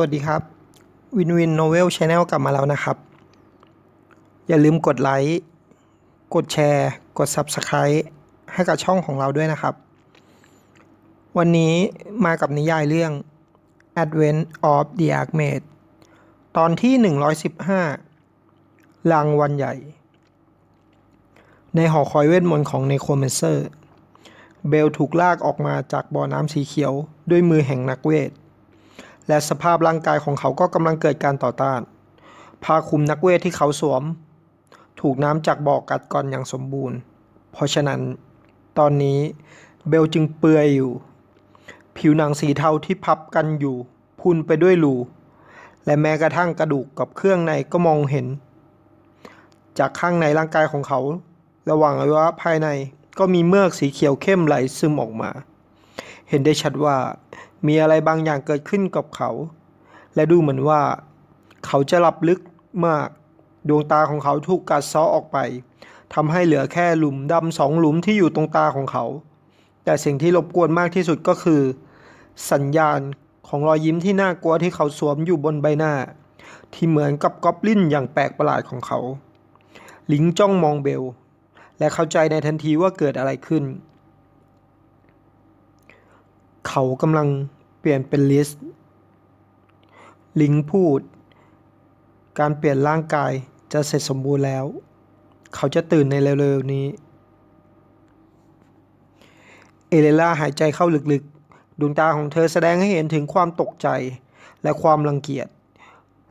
วัสดีครับวินวินโนเวลชาแนลกลับมาแล้วนะครับ อย่าลืมกดไลค์ กดแชร์ กด Subscribe ให้กับช่องของเราด้วยนะครับ วันนี้มากับนิยายเรื่อง Advent of the Archmage ตอนที่ 115ลางวันใหญ่ ในหอคอยเวทมนต์ของเนโครเมนเซอร์ เบลถูกลากออกมาจากบ่อน้ำสีเขียวด้วยมือแห่งนักเวท และสภาพร่างกายของเขาก็กำลังเกิดการต่อต้าน ผ้าคลุมนักเวทที่เขาสวม ถูกน้ำจากบ่อกัดก่อนอย่างสมบูรณ์ เพราะฉะนั้น ตอนนี้เบลจึงเปลือยอยู่ ผิวหนังสีเทาที่พับกันอยู่พุนไปด้วยรูและแม้กระทั่งกระดูกกับเครื่องในก็มองเห็น จากข้างในร่างกายของเขา ระหว่างอวัยวะภายในก็มีเมือกสีเขียวเข้มไหลซึมออกมา เห็นได้ชัดว่ามีอะไรบางอย่างเกิดขึ้นกับเขา และดูเหมือนว่า เขาจะหลับลึกมาก ดวงตาของเขาถูกกัดเซาะออกไปทำให้เหลือแค่หลุมดำสองหลุมที่อยู่ตรงตาของเขา แต่สิ่งที่รบกวนมากที่สุดก็คือ สัญญาณของรอยยิ้มที่น่ากลัวที่เขาสวมอยู่บนใบหน้า ที่เหมือนกับกอบลินอย่างแปลกประหลาดของเขา ลิงจ้องมองเบล และเข้าใจในทันทีว่าเกิดอะไรขึ้น เขากำลังเปลี่ยนเป็นลิสต์ลิงพูด การเปลี่ยนร่างกายจะเสร็จสมบูรณ์แล้ว เขาจะตื่นในเร็วๆนี้ เอเลล่าหายใจเข้าลึกๆ ดวงตาของเธอแสดงให้เห็นถึงความตกใจและความรังเกียจ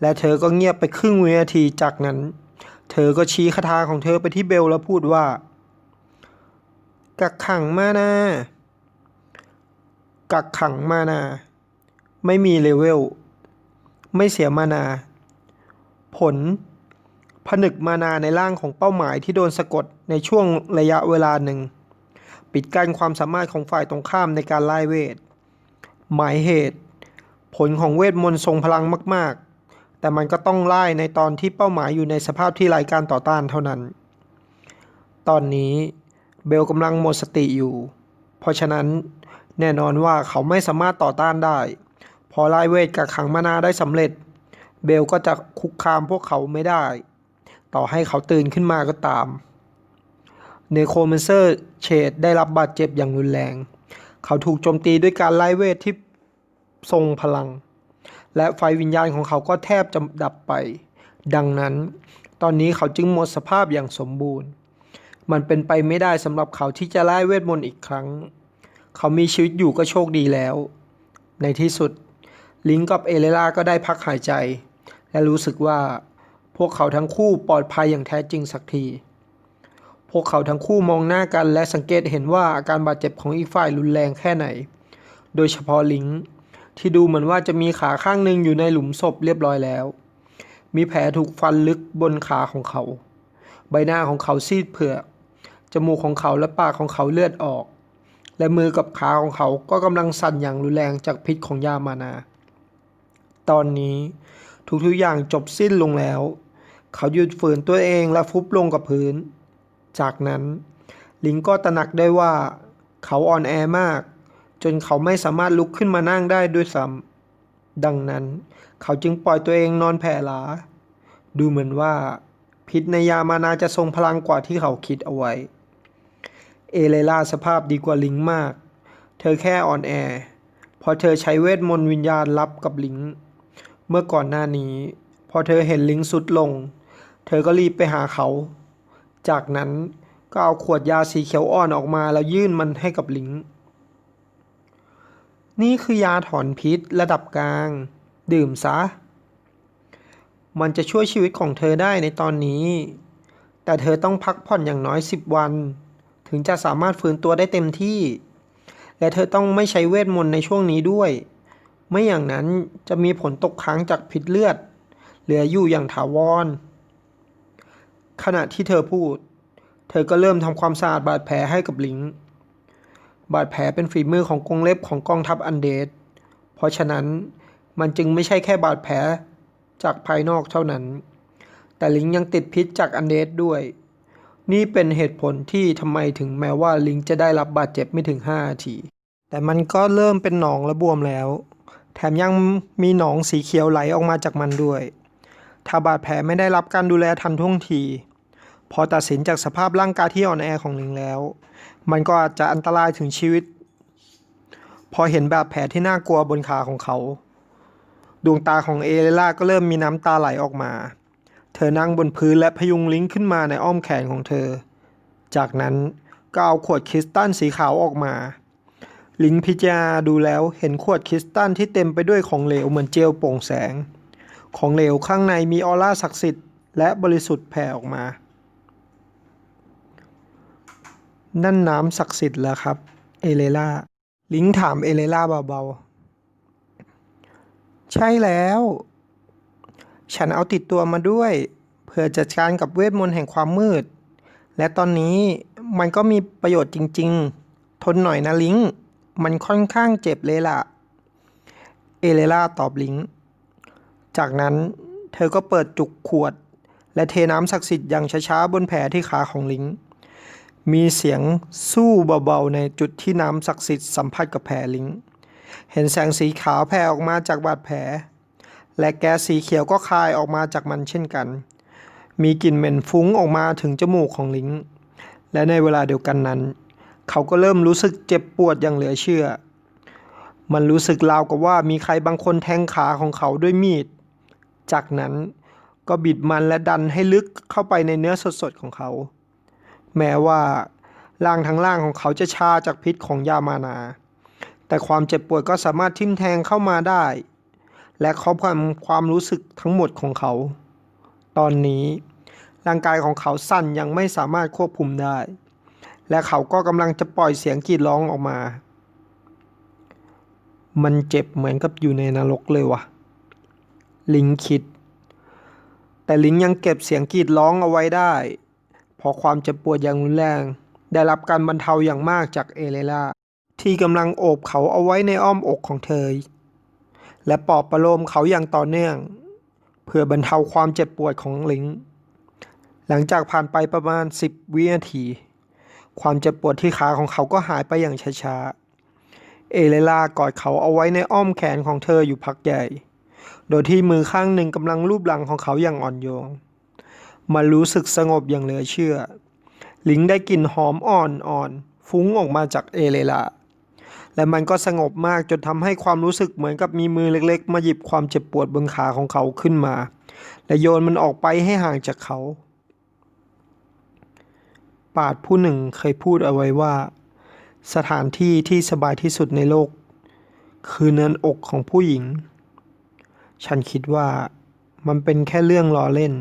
และเธอก็เงียบไปครึ่งวินาทีจากนั้น เธอก็ชี้คาถาของเธอไปที่เบลแล้วพูดว่า กักขังมานา กักขังมานา ไม่มีเลเวล ไม่เสียมานา ผล ผนึกมานาในร่างของเป้าหมายที่โดนสะกดในช่วงระยะเวลาหนึ่ง ปิดกั้นความสามารถของฝ่ายตรงข้ามในการไล่เวท หมายเหตุ ผลของเวทมนต์ทรงพลังมาก ๆ แต่มันก็ต้องไล่ในตอนที่เป้าหมายอยู่ในสภาพที่ไร้การต่อต้านเท่านั้น ตอนนี้เบลกำลังหมดสติอยู่ เพราะฉะนั้น แน่นอนว่าเขาไม่สามารถต่อต้านได้ พอไล่เวทกักขังมานาได้สำเร็จ เบลก็จะคุกคามพวกเขาไม่ได้ ต่อให้เขาตื่นขึ้นมาก็ตาม เนโครเมนเซอร์เชดได้รับบาดเจ็บอย่างรุนแรง เขาถูกโจมตีด้วยการไล่เวทที่ทรงพลัง และไฟวิญญาณของเขาก็แทบจะดับไป ดังนั้น ตอนนี้เขาจึงหมดสภาพอย่างสมบูรณ์ มันเป็นไปไม่ได้สำหรับเขาที่จะไล่เวทมนต์อีกครั้ง เขามีชีวิตอยู่ก็โชคดีแล้ว ในที่สุด ลิงกับเอเลล่าก็ได้พักหายใจ และรู้สึกว่า พวกเขาทั้งคู่ปลอดภัยอย่างแท้จริงสักที พวกเขาทั้งคู่มองหน้ากันและสังเกตเห็นว่าอาการบาดเจ็บของอีกฝ่ายรุนแรงแค่ไหน โดยเฉพาะลิงที่ดูเหมือนว่าจะมีขาข้างหนึ่งอยู่ในหลุมศพเรียบร้อยแล้ว มีแผลถูกฟันลึกบนขาของเขา ใบหน้าของเขาซีดเผือกจมูกของเขาและปากของเขาเลือดออก และมือกับขาของเขาก็กำลังสั่นอย่างรุนแรงจากพิษของยามานา ตอนนี้ทุกๆอย่างจบสิ้นลงแล้ว เขาหยุดฝืนตัวเองและฟุบลงกับพื้น จากนั้นลิงก็ตระหนักได้ว่า เขาอ่อนแอมาก จนเขาไม่สามารถลุกขึ้นมานั่งได้ด้วยซ้ำดังนั้น เขาจึงปล่อยตัวเองนอนแผ่หลา ดูเหมือนว่า พิษในยามานาจะทรงพลังกว่าที่เขาคิดเอาไว้ เอเลล่าสภาพดีกว่าลิงมาก เธอแค่อ่อนแอ พอเธอใช้เวทมนต์วิญญาณลับกับลิง เมื่อก่อนหน้านี้ พอเธอเห็นลิงสุดลง เธอก็รีบไปหาเขา จากนั้นก็เอาขวดยาสีเขียวอ่อนออกมาแล้วยื่นมันให้กับลิง นี่คือยาถอนพิษระดับกลาง ดื่มซะ มันจะช่วยชีวิตของเธอได้ในตอนนี้ แต่เธอต้องพักผ่อนอย่างน้อยสิบวัน ถึงจะสามารถฟื้นตัวได้เต็มที่ และเธอต้องไม่ใช้เวทมนต์ในช่วงนี้ด้วย ไม่อย่างนั้นจะมีผลตกค้างจากพิษเลือด เหลืออยู่อย่างถาวร ขณะที่เธอพูด เธอก็เริ่มทำความสะอาดบาดแผลให้กับลิงบาดแผลเป็นฝีมือของกองเล็บของกองทัพอันเดดเพราะฉะนั้นมันจึงไม่ใช่แค่บาดแผลจากภายนอกเท่านั้น แต่ลิงยังติดพิษจากอันเดดด้วย นี่เป็นเหตุผลที่ทำไมถึงแม้ว่าลิงจะได้รับบาดเจ็บไม่ถึง5นาที แต่มันก็เริ่มเป็นหนองและบวมแล้ว แถมยังมีหนองสีเขียวไหลออกมาจากมันด้วย ถ้าบาดแผลไม่ได้รับการดูแลทันท่วงที พอตัดสินจากสภาพร่างกายที่อ่อนแอของลิงแล้ว มันก็อาจจะอันตรายถึงชีวิต พอเห็นบาดแผลที่น่ากลัวบนขาของเขา ดวงตาของเอเลล่าก็เริ่มมีน้ำตาไหลออกมา เธอนั่งบนพื้นและพยุงลิงขึ้นมาในอ้อมแขนของเธอ จากนั้นก็เอาขวดคริสตัลสีขาวออกมา ลิงพิจารณาดูแล้วเห็นขวดคริสตัลที่เต็มไปด้วยของเหลวเหมือนเจลโปร่งแสง ของเหลวข้างในมีออร่าศักดิ์สิทธิ์และบริสุทธิ์แผ่ออกมา นั่นน้ำศักดิ์สิทธิ์แล้วครับ เอเลล่า ลิงถามเอเลล่าเบาๆ ใช่แล้ว ฉันเอาติดตัวมาด้วย เพื่อจัดการกับเวทมนต์แห่งความมืด และตอนนี้มันก็มีประโยชน์จริง ๆ ทนหน่อยนะลิง มันค่อนข้างเจ็บเลยล่ะ เอเลล่าตอบลิง จากนั้นเธอก็เปิดจุกขวด และเทน้ำศักดิ์สิทธิ์อย่างช้าๆบนแผลที่ขาของลิง มีเสียงสู้เบาๆในจุดที่น้ำศักดิ์สิทธิ์สัมผัสกับแผลลิง เห็นแสงสีขาวแผ่ออกมาจากบาดแผล และแก๊สสีเขียวก็คายออกมาจากมันเช่นกัน มีกลิ่นเหม็นฟุ้งออกมาถึงจมูกของลิงและในเวลาเดียวกันนั้น เขาก็เริ่มรู้สึกเจ็บปวดอย่างเหลือเชื่อ มันรู้สึกราวกับว่ามีใครบางคนแทงขาของเขาด้วยมีด จากนั้นก็บิดมันและดันให้ลึกเข้าไปในเนื้อสดๆของเขา แม้ว่าร่างทั้งล่างของเขาจะชาจากพิษของยามานา แต่ความเจ็บปวดก็สามารถทิ่มแทงเข้ามาได้ และครอบความความรู้สึกทั้งหมดของเขา ตอนนี้ร่างกายของเขาสั่นยังไม่สามารถควบคุมได้ และเขาก็กำลังจะปล่อยเสียงกรีดร้องออกมา มันเจ็บเหมือนกับอยู่ในนรกเลยวะลิงคิด แต่ลิงยังเก็บเสียงกรีดร้องเอาไว้ได้พราะความเจ็บปวดอย่างรุนแรง ได้รับการบรรเทาอย่างมากจากเอเลล่าที่กำลังโอบเขาเอาไว้ในอ้อมอกของเธอ และปลอบประโลมเขาอย่างต่อเนื่อง เพื่อบรรเทาความเจ็บปวดของลิง หลังจากผ่านไปประมาณ 10 วินาที ความเจ็บปวดที่ขาของเขาก็หายไปอย่างช้าๆ เอเลลากอดเขาเอาไว้ในอ้อมแขนของเธออยู่พักใหญ่ โดยที่มือข้างหนึ่งกำลังลูบหลังของเขาอย่างอ่อนโยนมันรู้สึกสงบอย่างเหลือเชื่อ ลิงได้กลิ่นหอมอ่อนๆฟุ้งออกมาจากเอเลลา และมันก็สงบมากจนทำให้ความรู้สึกเหมือนกับมีมือเล็กๆ มาหยิบความเจ็บปวดบนขาของเขาขึ้นมา และโยนมันออกไปให้ห่างจากเขา ปาดผู้หนึ่งเคยพูดเอาไว้ว่า สถานที่ที่สบายที่สุดในโลก คือเนินอกของผู้หญิง ฉันคิดว่ามันเป็นแค่เรื่องล้อเล่น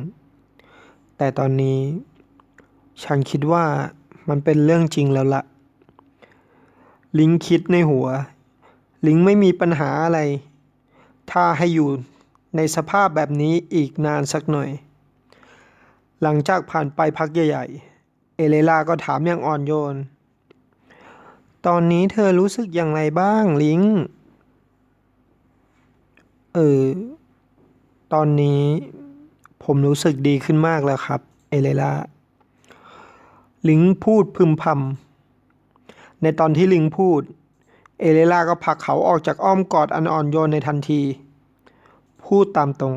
แต่ตอนนี้ ฉันคิดว่ามันเป็นเรื่องจริงแล้วล่ะ ลิงคิดในหัว ลิงไม่มีปัญหาอะไร ถ้าให้อยู่ในสภาพแบบนี้อีกนานสักหน่อย หลังจากผ่านไปพักใหญ่ๆ เอเลล่าก็ถามอย่างอ่อนโยน ตอนนี้เธอรู้สึกอย่างไรบ้างลิง เออ ตอนนี้ผมรู้สึกดีขึ้นมากแล้วครับ เอเลล่าลิงพูดพึมพำ ในตอนที่ลิงพูด เอเลล่าก็ผลักเขาออกจากอ้อมกอดอันอ่อนโยนในทันที พูดตามตรง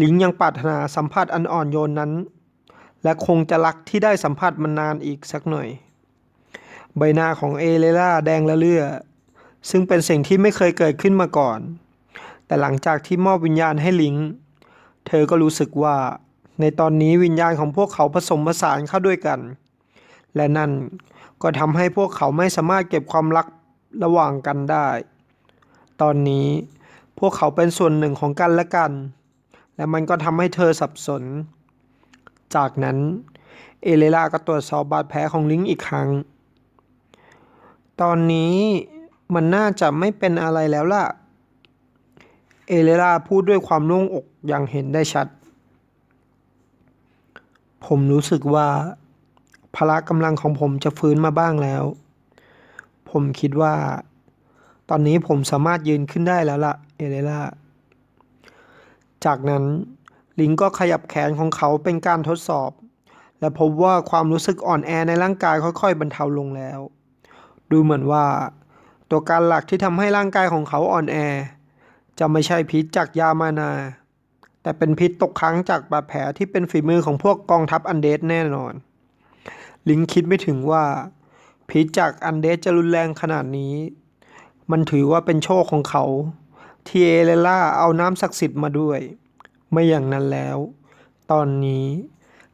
ลิงยังปรารถนาสัมผัสอันอ่อนโยนนั้น และคงจะรักที่ได้สัมผัสมันนานอีกสักหน่อย ใบหน้าของเอเลล่าแดงละเลือ ซึ่งเป็นสิ่งที่ไม่เคยเกิดขึ้นมาก่อน แต่หลังจากที่มอบวิญญาณให้ลิง เธอก็รู้สึกว่า ในตอนนี้วิญญาณของพวกเขาผสมผสานเข้าด้วยกัน และนั่น ก็ทำให้พวกเขาไม่สามารถเก็บความรักระหว่างกันได้ ตอนนี้พวกเขาเป็นส่วนหนึ่งของกันและกัน และมันก็ทำให้เธอสับสน จากนั้นเอเลล่าก็ตรวจสอบบาดแผลของลิงอีกครั้ง ตอนนี้มันน่าจะไม่เป็นอะไรแล้วล่ะ เอเลล่าพูดด้วยความโล่งอกอย่างเห็นได้ชัด ผมรู้สึกว่า พละกำลังของผมจะฟื้นมาบ้างแล้ว ผมคิดว่า ตอนนี้ผมสามารถยืนขึ้นได้แล้วล่ะ เอเลล่า จากนั้นลิงก็ขยับแขนของเขาเป็นการทดสอบ และพบว่าความรู้สึกอ่อนแอในร่างกายค่อยๆ บรรเทาลงแล้ว ดูเหมือนว่า ตัวการหลักที่ทำให้ร่างกายของเขาอ่อนแอ จะไม่ใช่พิษจากยามานา แต่เป็นพิษตกค้างจากบาดแผลที่เป็นฝีมือของพวกกองทัพอันเดสแน่นอน ลิงคิดไม่ถึงว่าพิษจากอันเดสจะรุนแรงขนาดนี้ มันถือว่าเป็นโชคของเขา ที่เอเลล่าเอาน้ำศักดิ์สิทธิ์มาด้วย ไม่อย่างนั้นแล้ว ตอนนี้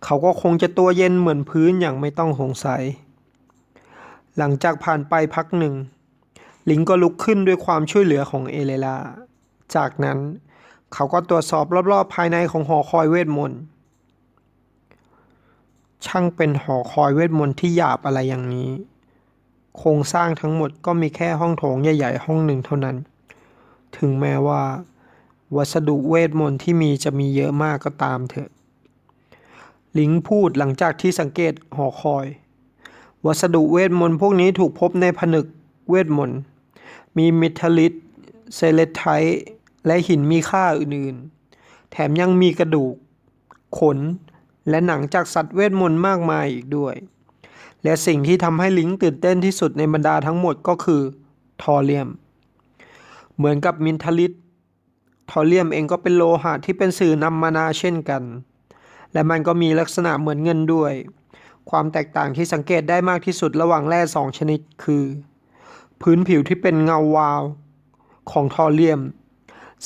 เขาก็คงจะตัวเย็นเหมือนพื้นอย่างไม่ต้องสงสัย หลังจากผ่านไปพักหนึ่ง ลิงก็ลุกขึ้นด้วยความช่วยเหลือของเอเลล่า จากนั้นเขาก็ตรวจสอบรอบๆภายในของหอคอยเวทมนต์ ช่างเป็นหอคอยเวทมนต์ที่หยาบอะไรอย่างนี้ โครงสร้างทั้งหมดก็มีแค่ห้องโถงใหญ่ ๆ ห้องหนึ่งเท่านั้น ถึงแม้ว่า วัสดุเวทมนต์ที่มีจะมีเยอะมากก็ตามเถอะ ลิงพูดหลังจากที่สังเกตหอคอย วัสดุเวทมนต์พวกนี้ถูกพบในผนึกเวทมนต์ มีมิทลิตเซเลไทและหินมีค่าอื่นๆ แถมยังมีกระดูก ขน และหนังจากสัตว์เวทมนต์มากมายอีกด้วย และสิ่งที่ทำให้ลิงตื่นเต้นที่สุดในบรรดาทั้งหมดก็คือทอเรียม เหมือนกับมินทลิตทอเรียมเองก็เป็นโลหะที่เป็นสื่อนำมานาเช่นกัน และมันก็มีลักษณะเหมือนเงินด้วย ความแตกต่างที่สังเกตได้มากที่สุดระหว่างแร่สองชนิดคือ พื้นผิวที่เป็นเงาวาวของทอเรียม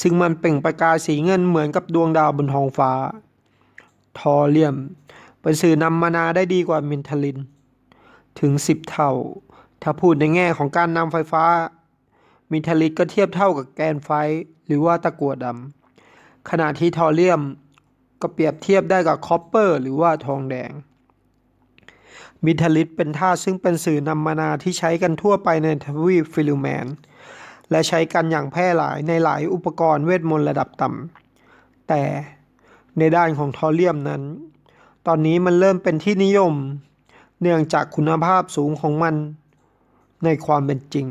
ซึ่งมันเปล่งประกายสีเงินเหมือนกับดวงดาวบนท้องฟ้า ทอเรียม เป็นสื่อนำมานาได้ดีกว่ามินทลิน ถึง 10 เท่า ถ้าพูดในแง่ของการนำไฟฟ้า มินทลิตก็เทียบเท่ากับแกนไฟ หรือว่าตะกั่วดำขณะที่ทอเรียมก็เปรียบเทียบได้กับคอปเปอร์ หรือว่าทองแดง มินทลิตเป็นธาตุซึ่งเป็นสื่อนำมานาที่ใช้กันทั่วไปในทวีปฟิลิแมนและใช้กันอย่างแพร่หลายในหลายอุปกรณ์เวทมนต์ระดับต่ำแต่ ในด้านของทอเรียมนั้น ตอนนี้มันเริ่มเป็นที่นิยม เนื่องจากคุณภาพสูงของมัน ในความเป็นจริง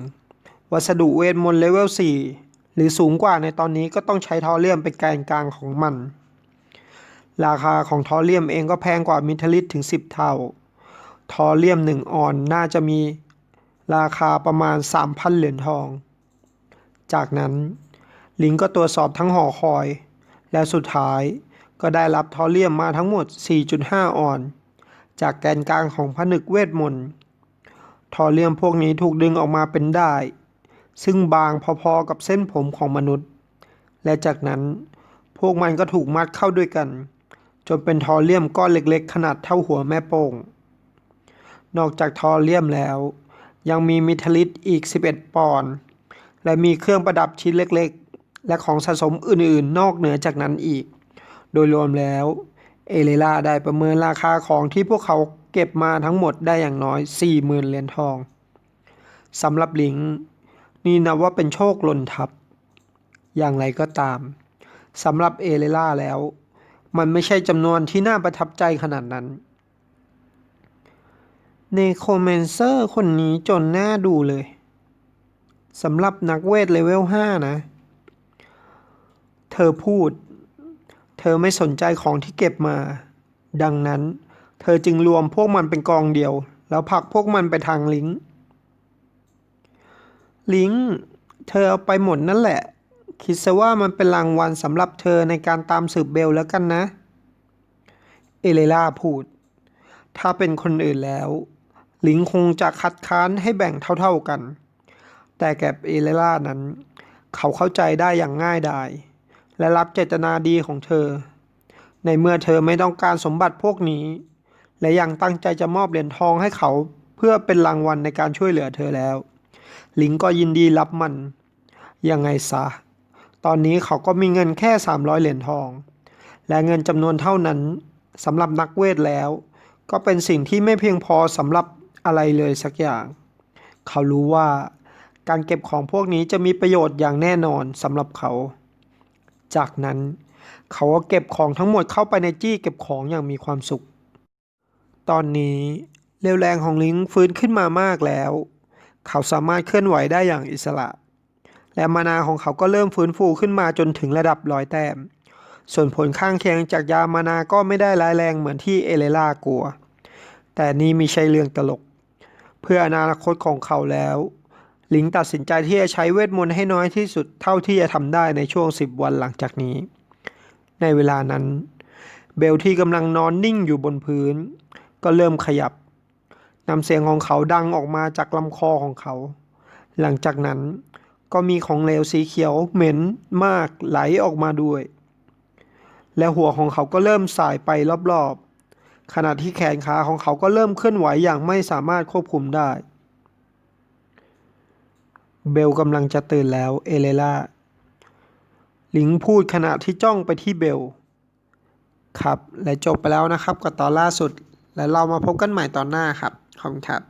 วัสดุเวทมนต์เลเวล 4 หรือสูงกว่าในตอนนี้ก็ต้องใช้ทอเรียมเป็นแกนกลางของมัน ราคาของทอเรียมเองก็แพงกว่ามิทลิตถึง 10 เท่า ทอเรียมหนึ่งออนน่าจะมีราคาประมาณ 3,000 เหรียญทอง จากนั้นลิงก็ตรวจสอบทั้งหอคอย และสุดท้าย ก็ได้รับทอเรียมมาทั้งหมด 4.5 ออน จากแกนกลางของผนึกเวทมนต์ ทอเรียมพวกนี้ถูกดึงออกมาเป็นได้ ซึ่งบางพอๆกับเส้นผมของมนุษย์ และจากนั้นพวกมันก็ถูกมัดเข้าด้วยกัน จนเป็นทอเรียมก้อนเล็กๆ ขนาดเท่าหัวแม่โป้ง นอกจากทอเรียมแล้ว ยังมีมิทลิตอีก 11 ปอนด์ และมีเครื่องประดับชิ้นเล็กๆ และของสะสมอื่นๆ นอกเหนือจากนั้นอีก ดยรวมแล้วเอเลล่าได้ประเมินราคาของที่พวกเขาเก็บมาทั้งหมดได้อย่างน้อย 40,000เหรียญทองสำหรับลิง นี่นับว่าเป็นโชคล่นทับ อย่างไรก็ตามสำหรับเอเลล่าแล้ว มันไม่ใช่จำนวนที่น่าประทับใจขนาดนั้นเนโครแมนเซอร์คนนี้จนหน้าดูเลยสำหรับนักเวทเลเวล 5 นะ เธอพูด อไม่สนใจของที่เก็บมา ดังนั้น เธอจึงรวมพวกมันเป็นกองเดียว แล้วผลักพวกมันไปทางลิงก์ลิงก์เธอเอาไปหมดนั่นแหละ คิดซะว่ามันเป็นรางวัลสำหรับเธอในการตามสืบเบลแล้วกันนะ เอเลล่าพูด ถ้าเป็นคนอื่นแล้วลิงคงจะคัดค้านให้แบ่งเท่าๆกัน แต่แก่เอเลล่านั้น เขาเข้าใจได้อย่างง่ายดาย และรับเจตนาดีของเธอ ในเมื่อเธอไม่ต้องการสมบัติพวกนี้ และยังตั้งใจจะมอบเหรียญทองให้เขาเพื่อเป็นรางวัลในการช่วยเหลือเธอแล้ว ลิงก็ยินดีรับมัน ยังไงซะ ตอนนี้เขาก็มีเงินแค่ 300 เหรียญทอง และเงินจำนวนเท่านั้นสำหรับนักเวทแล้ว ก็เป็นสิ่งที่ไม่เพียงพอสำหรับอะไรเลยสักอย่าง เขารู้ว่าการเก็บของพวกนี้จะมีประโยชน์อย่างแน่นอนสำหรับเขา จากนั้นเขาก็เก็บของทั้งหมดเข้าไปในจี้เก็บของอย่างมีความสุข ตอนนี้เร็วแรงของลิงฟื้นขึ้นมามากแล้ว เขาสามารถเคลื่อนไหวได้อย่างอิสระ และมานาของเขาก็เริ่มฟื้นฟูขึ้นมาจนถึงระดับร้อยแต้ม ส่วนผลข้างเคียงจากยามานาก็ไม่ได้ร้ายแรงเหมือนที่เอเลล่ากลัว แต่นี่ม่ใช่เรื่องตลก เพื่ออนาคตของเขาแล้ว หลิงตัดสินใจที่จะใช้เวทมนต์ให้น้อยที่สุดเท่าที่จะทำได้ในช่วง 10 วันหลังจากนี้ ในเวลานั้น เบลที่กำลังนอนนิ่งอยู่บนพื้น ก็เริ่มขยับนำเสียงของเขาดังออกมาจากลำคอของเขา หลังจากนั้นก็มีของเหลวสีเขียวเหม็นมากไหลออกมาด้วย และหัวของเขาก็เริ่มสายไปรอบๆ ขณะที่แขนขาของเขาก็เริ่มเคลื่อนไหวอย่างไม่สามารถควบคุมได้ เบลกำลังจะตื่นแล้ว เอเลล่าหลิงพูดขณะที่จ้องไปที่เบล ครับ และจบไปแล้วนะครับ กับตอนล่าสุด และเรามาพบกันใหม่ตอนหน้าครับ ขอบคุณครับ